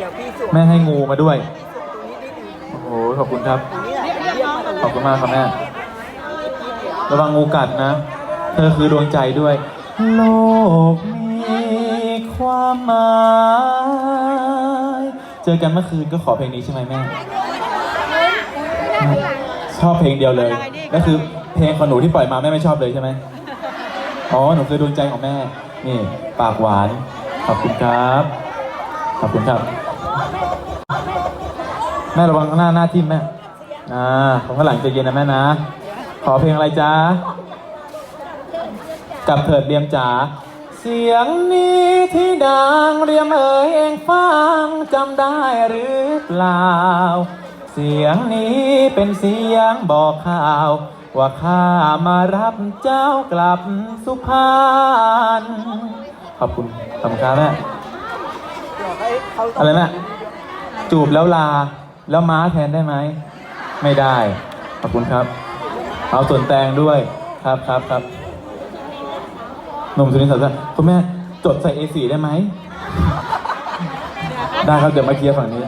เดี๋ยวพี่สวมแม่ให้งูมาด้วย ตรงนี้นิดนึงโอ้โห ขอบคุณครับ ตรงนี้แหละเยี่ยมมากเลยขอบคุณมากครับแม่ ระวังงูกัดนะ เธอคือดวงใจด้วย โลกมีความหมาย เจอกันเมื่อคืนก็ขอเพลงนี้ใช่ไหมแม่ ชอบเพลงเดียวเลยก็คือเพลงของหนูที่ปล่อยมาแม่ไม่ชอบเลยใช่ไหมอ๋อหนูคือดวงใจของแม่ นี่ ปากหวาน ขอบคุณครับ ขอบคุณครับแม่ระวังหน้าหน้าทิ่มแม่อ่าผมข้างหลังใจะเย็นนะแม่นะ ขอเพลงอะไรจ๊ะกับเถิดเรียมจ๋าเสียงนี้ที่ดังเรียมเอ่ยเองฟังจำได้หรือเปล่า เสียงนี้เป็นเสียงบอกข่าว ว่าข้ามารับเจ้ากลับสุพรรณขอบคุณขอบคุณครับแม่อะไรแม่จูบแล้วลา แล้วม้าแทนได้ไหม ไม่ได้ ขอบคุณครับ เอาส่วนแตงด้วย ครับครับครับหนุ่มสุนิสสัตคุณแม่จดใส่ A4 ได้ไหม ได้ครับ เดี๋ยวมาเคลียร์ฝั่งนี้